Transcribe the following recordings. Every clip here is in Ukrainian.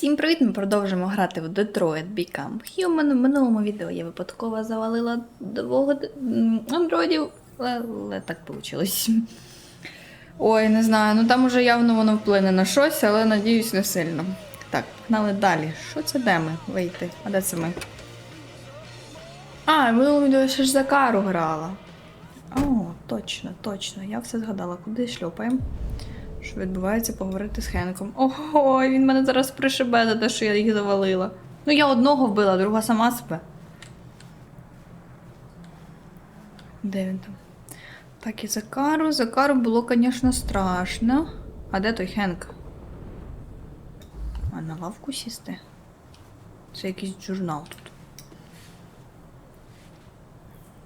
Всім привіт! Ми продовжуємо грати в Detroit Become Human. В минулому відео я випадково завалила двох андроїдів, але, так вийшло. Ой, не знаю, ну там уже явно воно вплине на щось, але надіюсь, не сильно. Так, погнали далі. Що це де ми? Вийти? А де це ми? А, минулому відео ще ж за кару грала. О, точно, точно. Я все згадала, куди шльопаємо. Що відбувається, поговорити з Хенком. Ого, він мене зараз пришибе за те, що я їх завалила. Ну, я одного вбила, друга сама себе. Де він там? Так, і за кару. За кару було, звісно, страшно. А де той Хенк? А на лавку сісти? Це якийсь журнал тут.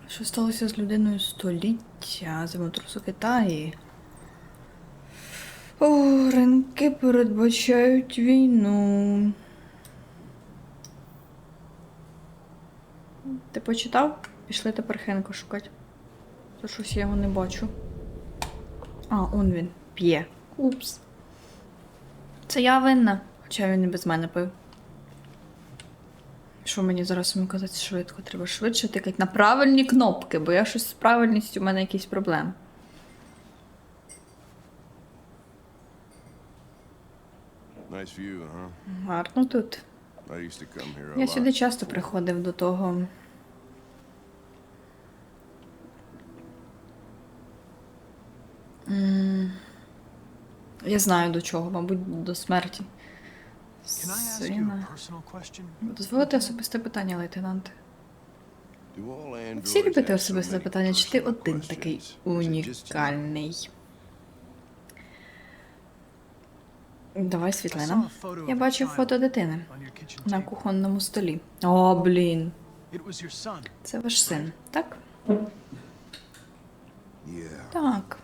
Що сталося з людиною століття? Землетрус у Китаї. О, ринки передбачають війну. Ти почитав? Пішли тепер Хенка шукати. То щось я його не бачу. А, он він п'є. Упс. Це я винна, хоча він і без мене пив. Що мені зараз йому казати швидко? Треба швидше тикати на правильні кнопки, бо я щось з правильністю, у мене якісь проблеми. Гарно тут. I used to come here a Я сюди часто приходив до того. Я знаю до чого, мабуть, до смерті. Сина. Дозволите особисте питання, лейтенант. Всі любите особисте питання, чи ти один такий унікальний? Давай світлина. Я бачив фото дитини на кухонному столі. О, блін. Це ваш син, так? Так.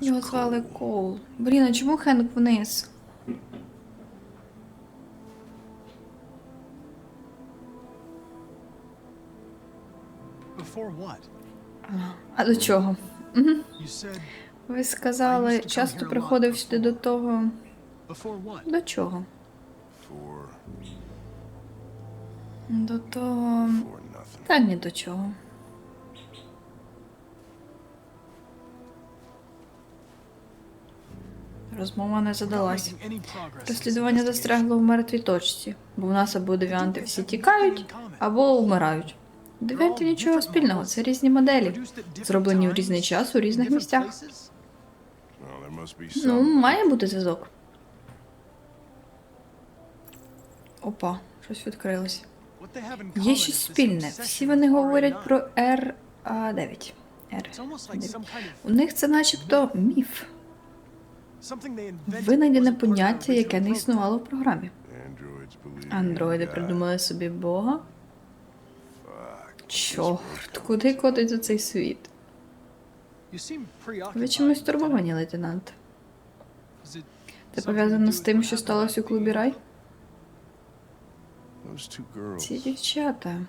Його звали Коул. Блін, а чому Хенк вниз? А до чого? Ви сказали, часто приходив сюди до того. До чого? До того. Та ні до чого. Розмова не задалась. Розслідування застрягло в мертвій точці, бо в нас або девіанти всі тікають, або вмирають. Девіантів нічого спільного, це різні моделі, зроблені в різний час у різних місцях. Ну, має бути зв'язок. Опа, щось відкрилось. Є щось спільне. Всі вони говорять про R9. It's almost like some kind У них це начебто міф, винайдене поняття, яке не існувало в програмі. Андроїди придумали собі Бога. Чорт, куди котиться цей світ? Ви чимось турбовані, лейтенант. Це пов'язано з тим, що сталося у клубі Рай? Ці дівчата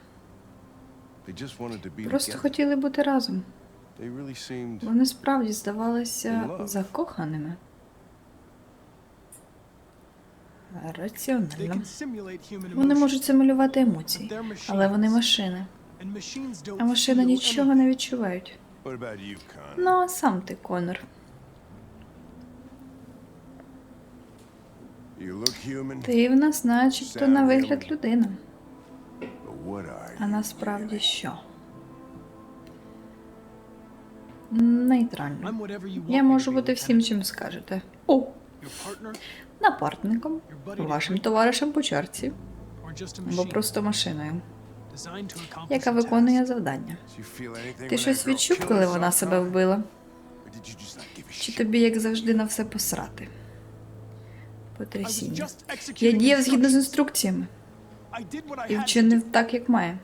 просто хотіли бути разом. Вони справді здавалися закоханими. Раціонально. Вони можуть симулювати емоції, але вони машини. А машини нічого не відчувають. Ну, а сам ти, Конор. You look human, Ти в нас начебто на вигляд людина. А насправді що? Нейтрально. I'm whatever you want Я можу бути всім, чим скажете. О, Your partner напарником, вашим товаришем по чарці, або просто машиною, яка виконує завдання. Ти щось відчув, коли вона себе вбила? Чи тобі, як завжди, на все посрати? Потрясіння. Я діяв згідно з інструкціями і вчинив так, як має.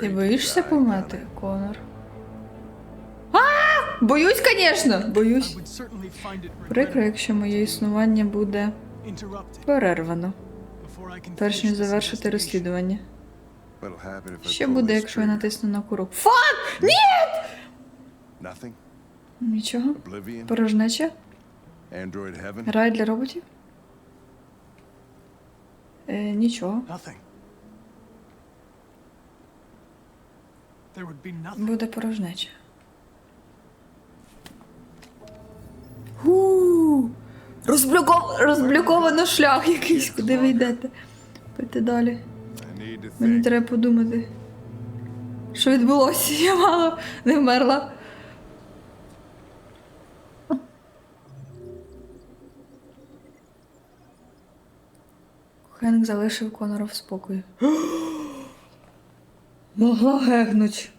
Ти боїшся померти, Connor? Конор? Боюсь, звісно, боюсь. Прикро, якщо моє існування буде перервано, перш ніж завершити розслідування. Що буде, якщо я натисну на курок? Фак! Ні! Нічого. Порожнеча? Рай для роботів? Е, нічого. Буде порожнеча. Гу! Розблоков... Розблоковано шлях якийсь, куди ви йдете. Пойти далі. Мені треба подумати. Що відбулося? Я мало не вмерла. Хенк залишив Конора в спокої. Могла гегнуть.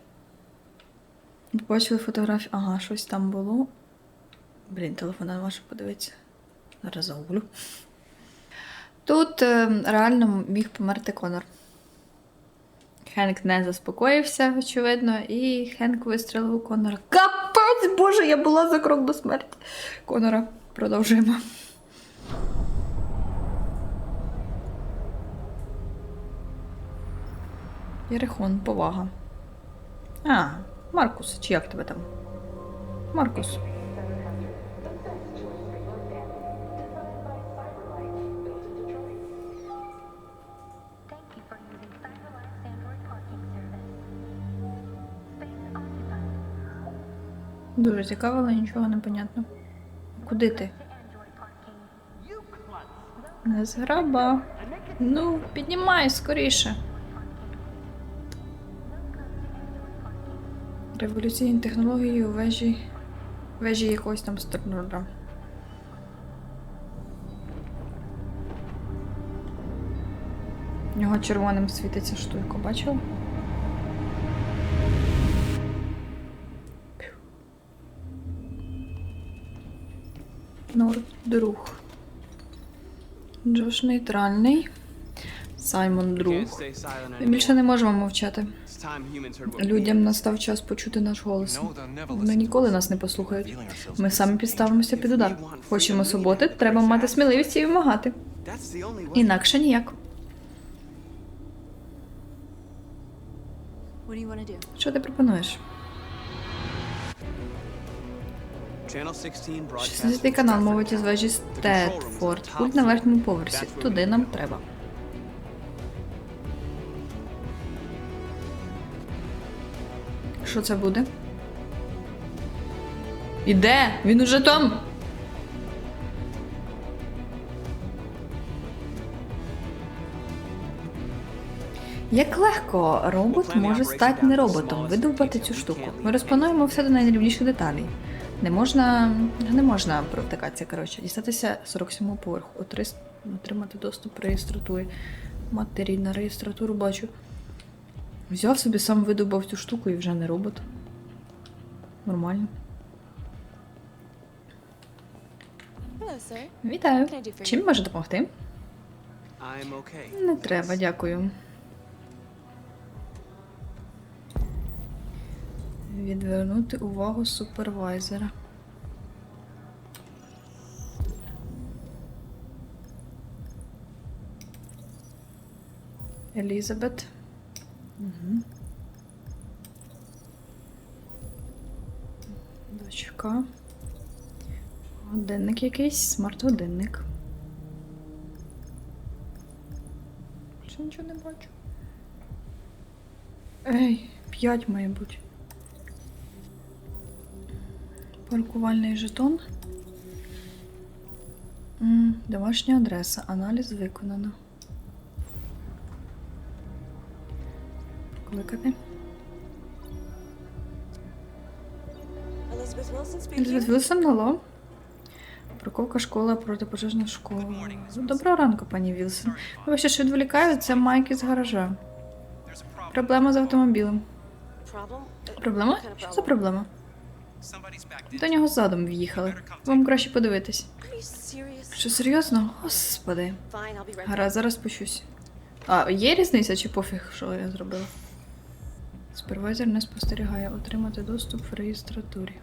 Бачили фотографію. Ага, щось там було. Блін, телефон не можу подивитися. Зараз загублю. Тут е, реально міг померти Конор. Хенк не заспокоївся, очевидно, і Хенк вистрелив у Конора. Капець, боже, я була за крок до смерті. Конора, продовжуємо. Єрихон, повага. А, Маркус, чи як тебе там? Маркус. Дуже цікаво, але нічого не понятно. Куди ти? To Android parking. Не зграба. Ну, піднімай скоріше. Революційні технології у вежі. Вежі якогось там сторнора. У нього червоним світиться штука, бачила? Друг. Джош нейтральний. Саймон друг. Ми більше не можемо мовчати. Людям настав час почути наш голос. Вони ніколи нас не послухають. Ми самі підставимося під удар. Хочемо суботи, треба мати сміливість і вимагати. Інакше ніяк. Що ти пропонуєш? 16 канал мовить із вежі Стетфорд. Пульт на верхньому поверсі. Туди нам треба. Що це буде? Іде! Він уже там! Як легко робот може стати не роботом, видовбати цю штуку. Ми розплануємо все до найдрібніших деталей. Не можна. не можна провтикатися, коротше. Дістатися 47 поверху, отримати доступ до реєстратури. Матері на реєстратуру бачу. Взяв собі сам видобав цю штуку і вже не робот. Нормально. Hello. Вітаю. Чим можу допомогти? Okay. Не треба, дякую. Відвернути увагу супервайзера. Елізабет. Угу. Дочка. Годинник якийсь, смарт-годинник. Ще нічого не бачу. Ей, п'ять має Паркувальний жетон. Домашня адреса. Аналіз виконано. Кликати. Елізабет Вілсон, алло. Парковка школа протипожежна школа. Доброго ранку, пані Вілсон. Вибачте, що відволікаю, це Майк із гаража. Проблема з автомобілем. Проблема? Що за проблема? До нього задом в'їхали. Вам краще подивитись. Що серйозно? Господи. Гаразд, зараз спущусь. А, є різниця чи пофіг, що я зробила? Супервайзер не спостерігає. Отримати доступ в реєстратурі.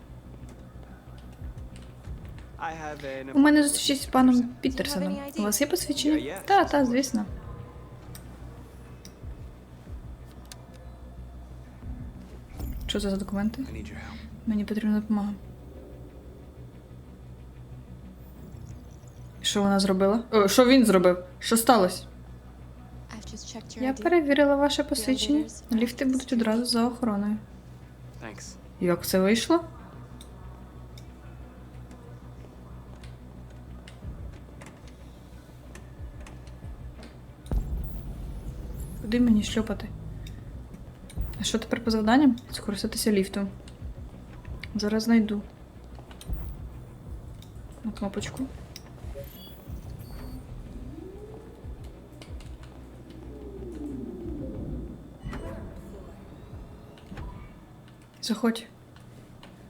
У мене зустріч з паном Пітерсоном. У вас є посвідчення? Та, та, звісно. Що це за документи? Мені потрібна допомога. Що вона зробила? О, Що він зробив? Що сталося? Я перевірила ваше посвідчення. Ліфти будуть одразу за охороною. Thanks. Як це вийшло? Куди мені шльопати? А що тепер по завданням? Скористатися ліфтом. Зараз знайду. На кнопочку. Заходь.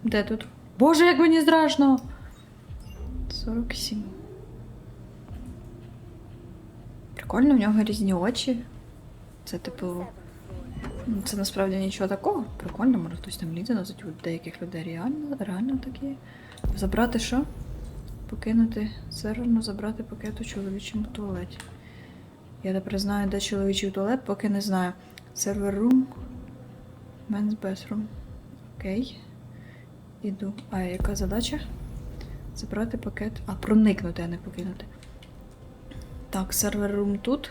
Де тут? Боже, як мені страшно! 47. Прикольно, в нього різні очі. Це типу. Ну, Це насправді нічого такого. Прикольно, може хтось там лізе назад. У деяких людей реально, реально такі. Забрати що? Покинути серверно забрати пакет у чоловічому туалеті. Я тепер знаю, де чоловічий туалет, поки не знаю. Сервер room. Men's bathroom. Окей. Іду. А яка задача? Забрати пакет. А, проникнути, а не покинути. Так, сервер рум тут.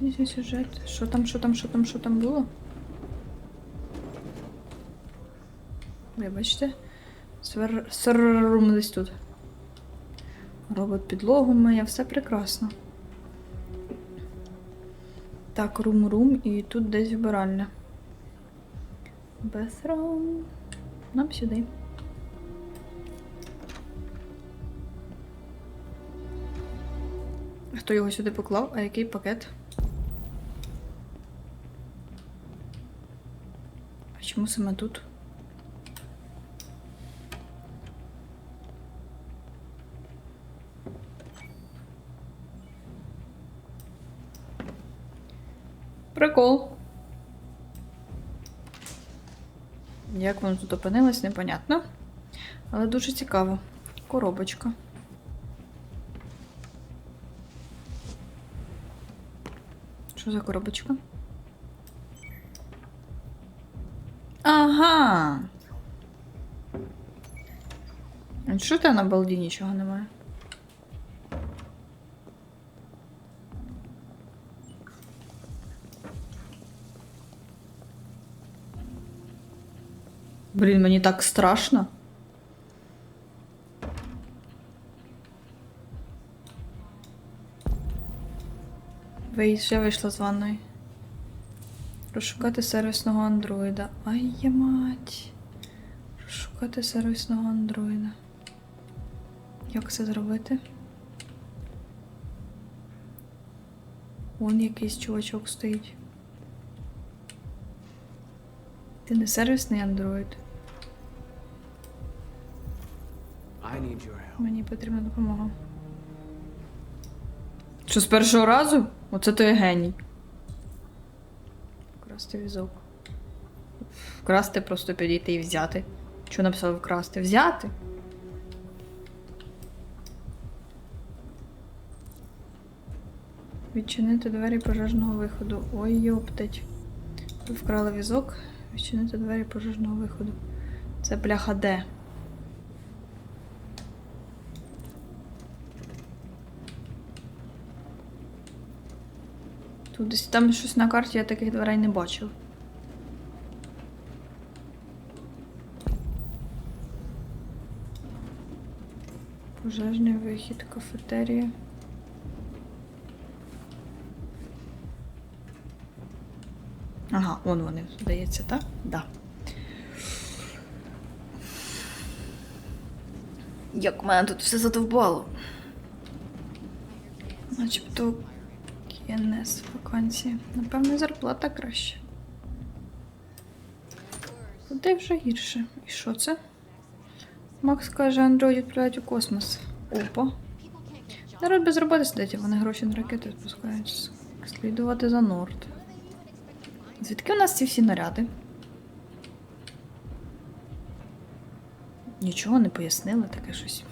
Сьогодні сюжет. Що там, що там, що там, що там було? Вибачте. Сервер десь тут. Робот підлогу миє, все прекрасно. Так, рум-рум і тут десь вбиральня. Bathroom. Нам сюди. Хто його сюди поклав? А який пакет? Чому саме тут? Прикол. Як воно тут опинилось, непонятно. Але дуже цікаво. Коробочка. Що за коробочка? Ага. А що ти на балді нічого немає? Блін, мені так страшно. Вий, я вийшла з ванної. Розшукати сервісного андроїда. Ай я мать. Розшукати сервісного андроїда. Як це зробити? Вон якийсь чувачок стоїть. Ти не сервісний андроїд. Мені потрібна допомога. Що з першого разу? Оце той геній. Вкрасти візок. Вкрасти, просто підійти і взяти. Що написав вкрасти? Взяти? Відчинити двері пожежного виходу. Ой, йоптать. Вкрали візок. Відчинити двері пожежного виходу. Це бляха де? Тут десь там щось на карті, я таких дверей не бачив. Пожежний вихід, кафетерія. Ага, вон вони, здається, так? Да. Як у мене тут все задовбало. Начебто КНС вакансії. Напевно, зарплата краще. Куди вже гірше? І що це? Макс каже, Android відправляють у космос. Опа. Народ без роботи сидить, а вони гроші на ракети спускають. Слідувати за Норд. Звідки у нас ці всі наряди? Нічого не пояснили, таке щось.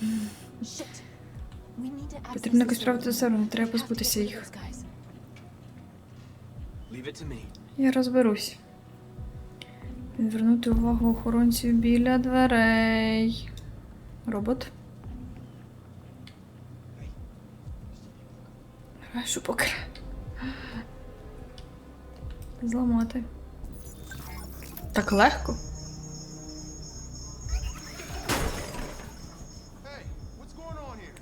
Потрібно якось room. справити сервер, не треба позбутися їх. Я розберусь. Звернути увагу охоронців біля дверей. Робот. Рашу покра. Зламати. Так легко.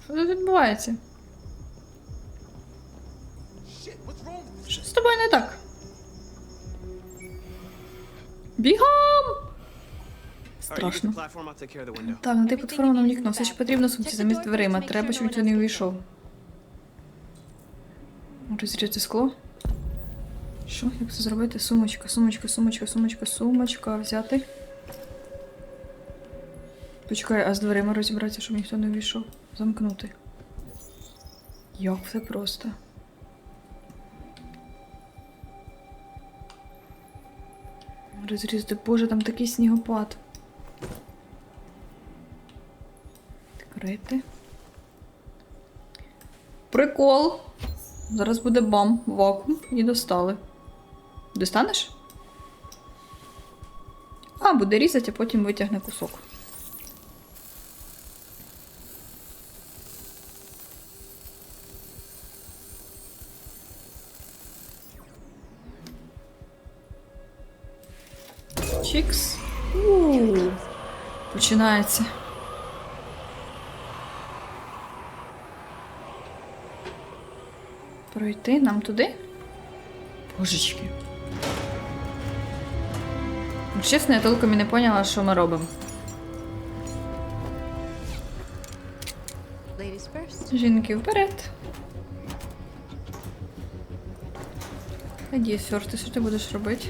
Що тут відбувається? Тобою не так? Бігом! Страшно. Так, на ти платформу нам вікно. Все, що потрібно сумці замість дверима. Треба, щоб ніхто не увійшов. Розрізати скло. Що? Як це зробити? Сумочка, сумочка, сумочка, сумочка, сумочка. Взяти. Почекай, а з дверима розібратися, щоб ніхто не увійшов. Замкнути. Як все просто. Розрізати. Боже, там такий снігопад. Відкрити. Прикол. Зараз буде бам, вакуум і достали. Достанеш? А, буде різати, а потім витягне кусок. Чікс. у Починається. Пройти нам туди? Божечки. Чесно, я толком і не поняла, що ми робимо. Жінки вперед. Іди, сьорти, що ти будеш робити?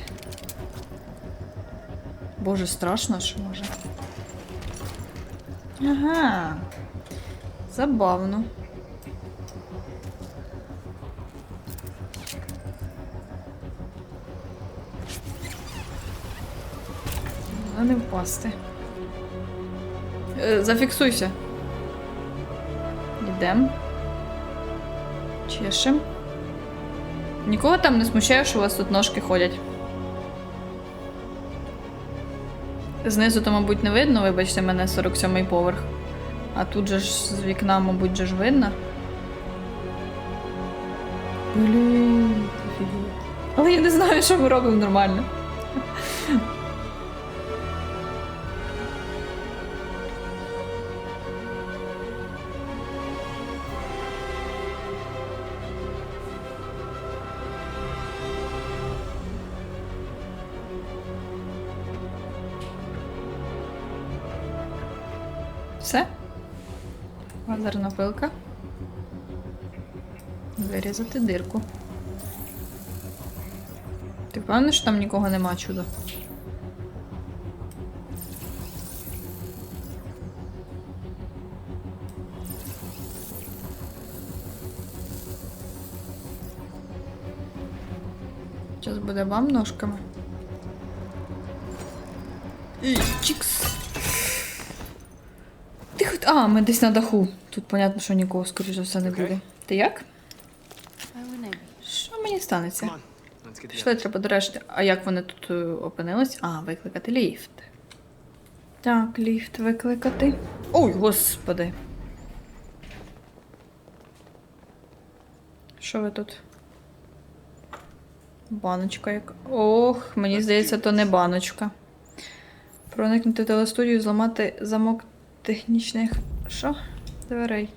Боже, страшно, що може. Ага. Забавно. А не впасти. Е, зафіксуйся. Йдем. Чешем. Нікого там не смущає, що у вас тут ножки ходять. Знизу то, мабуть, не видно, вибачте мене, 47-й поверх. А тут же ж з вікна, мабуть, же ж видно. Блін, офігеть. Але я не знаю, що ми робимо нормально. Лазерна. Вирізати дирку. Ти впевнений, що там нікого нема чудо? Зараз буде бам ножками. І чікс. А, ми десь на даху. Тут понятно, що нікого, скоріш за все, не буде. Ти як? Що мені станеться? Пішли, треба дорешти. А як вони тут е, опинились? А, викликати ліфт. Так, ліфт викликати. Ой, господи. Що ви тут? Баночка яка. Ох, мені здається, то не баночка. Проникнути в телестудію, зламати замок технічних. Що? Дверей.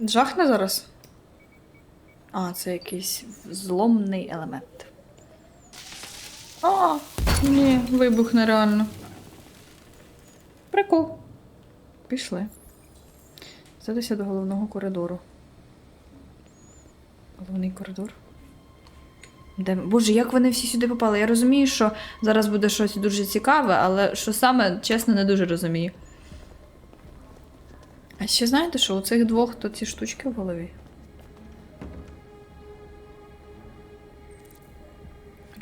Жахне зараз? А, це якийсь зломний елемент. А, ні, вибух нереально. Прикол. Пішли. Задися до головного коридору. Головний коридор. Де... Боже, як вони всі сюди попали? Я розумію, що зараз буде щось дуже цікаве, але що саме, чесно, не дуже розумію. А ще знаєте, що у цих двох то ці штучки в голові?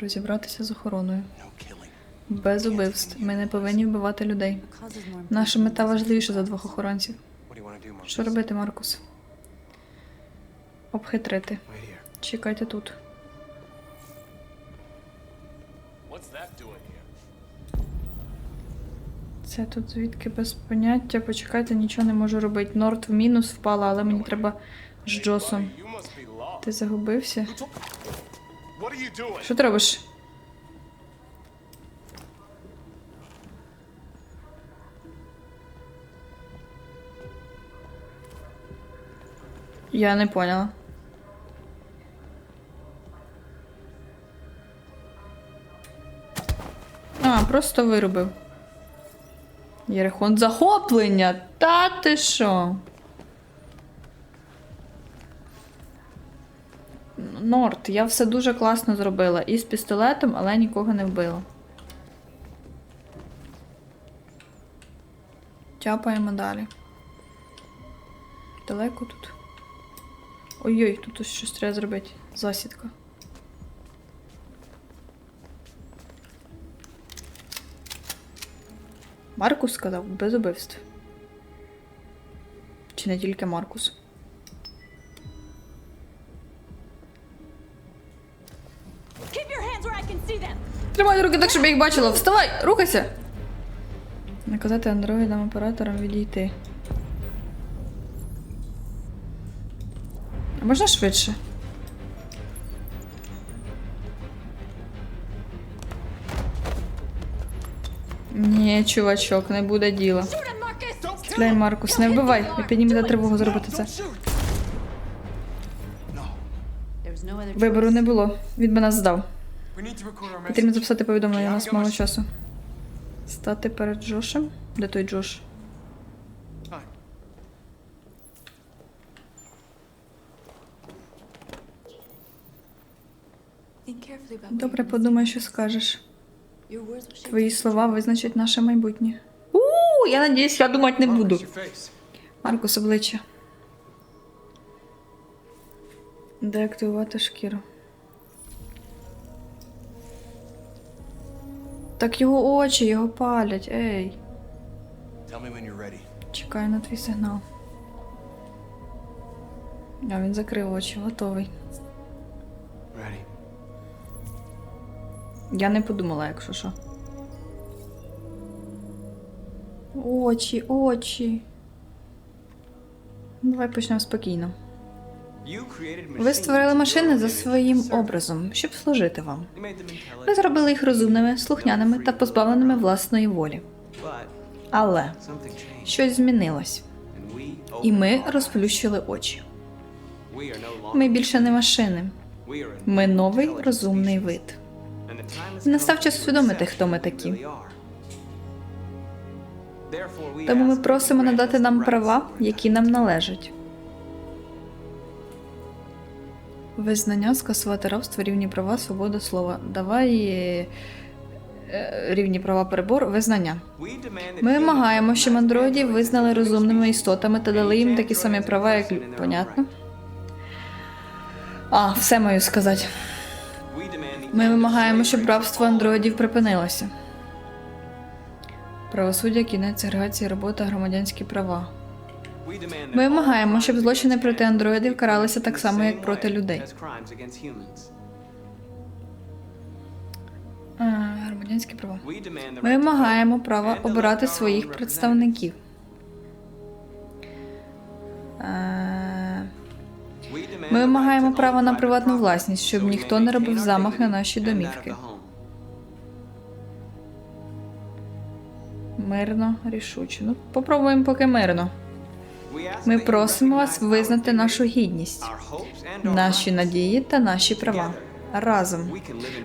Розібратися з охороною. Без убивств. Ми не повинні вбивати людей. Наша мета важливіша за двох охоронців. Що робити, Маркус? Обхитрити. Чекайте тут. Це тут звідки без поняття. Почекайте, нічого не можу робити. Норд в мінус впала, але мені треба з Джосом. Ти загубився? Що ти робиш? Я не поняла. А, просто вирубив. Єрихон захоплення! Та ти що? Норт, я все дуже класно зробила. І з пістолетом, але нікого не вбила. Тяпаємо далі. Далеко тут. Ой-ой, тут щось треба зробити. Засідка. Маркус сказав, без убивств. Чи не тільки Маркус? Тримай руки так, щоб я їх бачила. Вставай! Рухайся! Наказати андроїдам операторам відійти. А можна швидше? Ні, чувачок, не буде діла. Стріляй, Маркус, не вбивай. Я піднімете тривогу зробити це. Вибору не було. Він би нас здав. Потрібно записати повідомлення, у нас мало часу. Стати перед Джошем? Де той Джош? Добре, подумай, що скажеш. Твої слова визначать наше майбутнє. У, я надіюсь, я думати не буду. Маркус обличчя. Деактивувати шкіру. Так його очі, його палять. Ей. Чекаю на твій сигнал. А він закрив очі, готовий. Я не подумала, якщо що. Очі, очі. Давай почнемо спокійно. Ви створили машини за своїм образом, щоб служити вам. Ви зробили їх розумними, слухняними та позбавленими власної волі. Але щось змінилось, і ми розплющили очі. Ми більше не машини. Ми новий розумний вид. Настав час усвідомити, хто ми такі. Тому ми просимо надати нам права, які нам належать. Визнання, скасувати рабство, рівні права, свобода слова. Давай е, рівні права перебор, визнання. Ми вимагаємо, щоб андроїдів визнали розумними істотами та дали їм такі самі права, як понятно. А, все маю сказати. Ми вимагаємо, щоб рабство андроїдів припинилося. Правосуддя, кінець сегрегації, робота, громадянські права. Ми вимагаємо, щоб злочини проти андроїдів каралися так само, як проти людей. А, громадянські права. Ми вимагаємо права обирати своїх представників. Demand Ми вимагаємо права на приватну власність, щоб ніхто не робив замах на наші домівки. Мирно, рішуче. Ну, попробуємо поки мирно. Ми просимо вас визнати нашу гідність, наші надії та наші права. Разом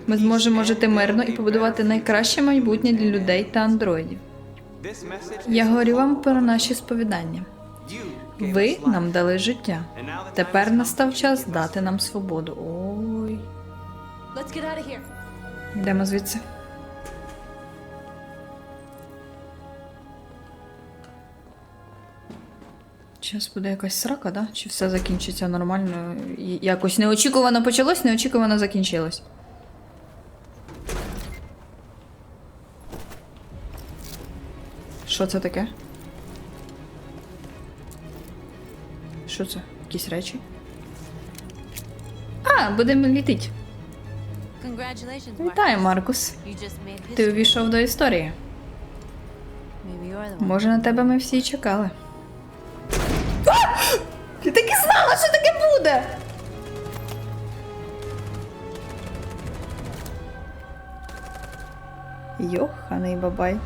ми зможемо жити мирно і побудувати найкраще майбутнє для людей та андроїдів. Я говорю вам про наші сповідання. Ви нам дали життя. Тепер настав час дати нам свободу. Ой, йдемо звідси. Зараз буде якась срака, да? Чи все закінчиться нормально? Якось неочікувано почалось, неочікувано закінчилось. Що це таке? Що це? Якісь речі? А, будемо літити. Вітаю, Маркус. Ти увійшов до історії. Може, на тебе ми всі чекали. А! Я так і знала, що таке буде! Йоханий бабай.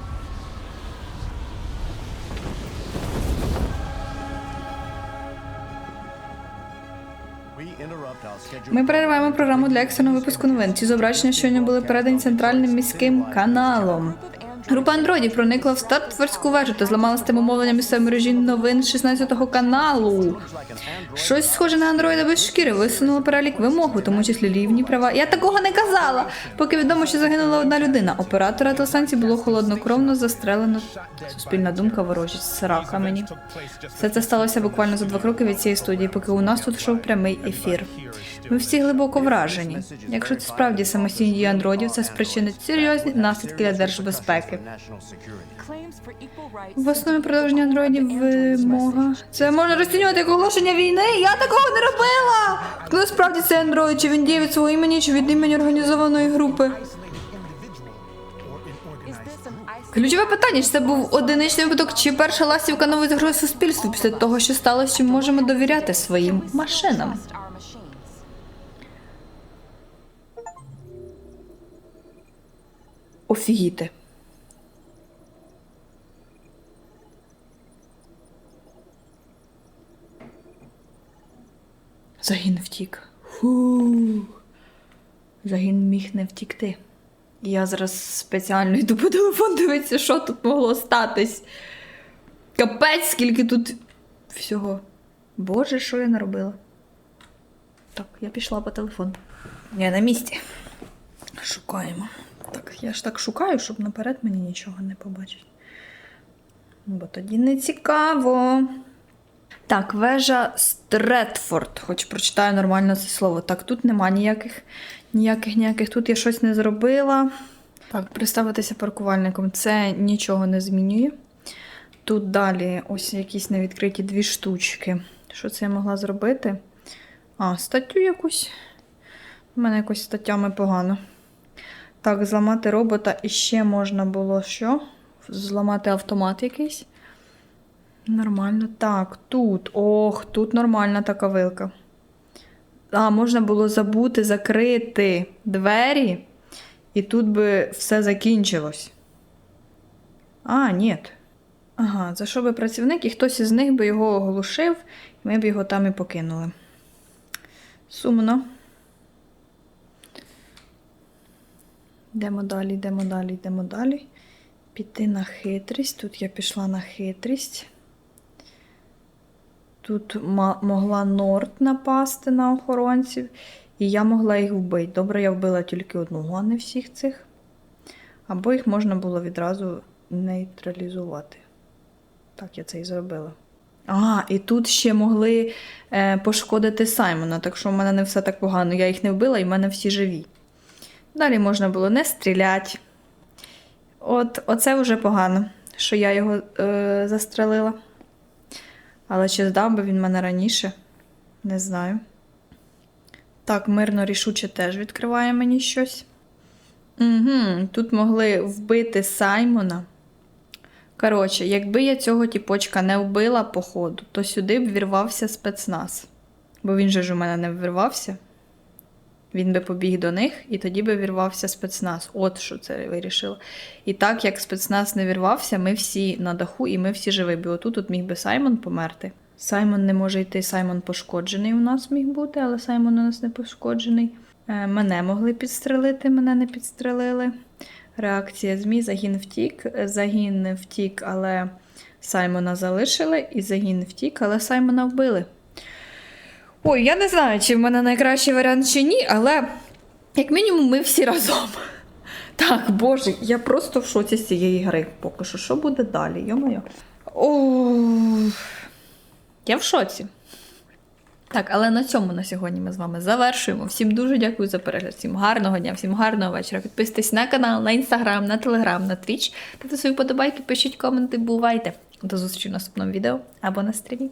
Ми перериваємо програму для екстреного випуску новин. Ці зображення щойно були передані центральним міським каналом. Група андроїдів проникла в стартфорську вежу та зламала систему мовлення місцевої мережі новин 16-го каналу. Щось схоже на андроїда без шкіри висунуло перелік вимог, у тому числі рівні права. Я такого не казала. Поки відомо, що загинула одна людина. Оператора телестанції було холоднокровно застрелено. Суспільна думка ворожі срака мені. Все це сталося буквально за два кроки від цієї студії, поки у нас тут йшов прямий ефір. Ми всі глибоко вражені. Якщо це справді самостійні дії андроїдів, це спричинить серйозні наслідки для держбезпеки. В основі продовження андроїдів вимога. Це можна розцінювати як оголошення війни. Я такого не робила! Хто справді це андроїд? Чи він діє від свого імені, чи від імені організованої групи? Ключове питання: чи це був одиничний випадок, чи перша ластівка нової загрози суспільству після того, що сталося, чи можемо довіряти своїм машинам? Офігіти. Загін втік. Фу. Загін міг не втікти. Я зараз спеціально йду по телефон дивитися, що тут могло статись. Капець, скільки тут всього. Боже, що я наробила? Так, я пішла по телефону. Я на місці. Шукаємо. Так, я ж так шукаю, щоб наперед мені нічого не побачить. Бо тоді не цікаво. Так, вежа Стретфорд. Хоч прочитаю нормально це слово. Так, тут нема ніяких, ніяких, ніяких. Тут я щось не зробила. Так, представитися паркувальником. Це нічого не змінює. Тут далі ось якісь невідкриті дві штучки. Що це я могла зробити? А, статтю якусь. У мене якось статтями погано. Так, зламати робота і ще можна було що? Зламати автомат якийсь. Нормально. Так, тут. Ох, тут нормальна така вилка. А, можна було забути закрити двері, і тут би все закінчилось. А, ні. Ага, зайшов би працівник, і хтось із них би його оглушив, і ми б його там і покинули. Сумно. Йдемо далі, йдемо далі, йдемо далі. Піти на хитрість. Тут я пішла на хитрість. Тут могла Норт напасти на охоронців, і я могла їх вбити. Добре, я вбила тільки одного, а не всіх цих. Або їх можна було відразу нейтралізувати. Так, я це і зробила. А, і тут ще могли е, пошкодити Саймона, так що в мене не все так погано. Я їх не вбила, і в мене всі живі. Далі можна було не стріляти. От, оце вже погано, що я його е, застрелила. Але чи здав би він мене раніше? Не знаю. Так, мирно рішуче теж відкриває мені щось. Угу, тут могли вбити Саймона. Коротше, якби я цього тіпочка не вбила, походу, то сюди б вірвався спецназ. Бо він же ж у мене не вирвався. Він би побіг до них, і тоді би вірвався спецназ. От що це вирішила. І так як спецназ не вірвався, ми всі на даху і ми всі живі. Бо отут от міг би Саймон померти. Саймон не може йти, Саймон пошкоджений у нас міг бути, але Саймон у нас не пошкоджений. Е, мене могли підстрелити, мене не підстрелили. Реакція ЗМІ, загін втік. Е, Загін втік, але Саймона залишили, і загін втік, але Саймона вбили. Ой, я не знаю, чи в мене найкращий варіант чи ні, але як мінімум ми всі разом. Так, боже, я просто в шоці з цієї гри поки що. Що буде далі? Йо-моє. Я в шоці. Так, але на цьому на сьогодні ми з вами завершуємо. Всім дуже дякую за перегляд. Всім гарного дня, всім гарного вечора. Підписуйтесь на канал, на інстаграм, на телеграм, на твіч. Ставте свої подобайки, пишіть коменти, бувайте. До зустрічі в наступному відео або на стрімі.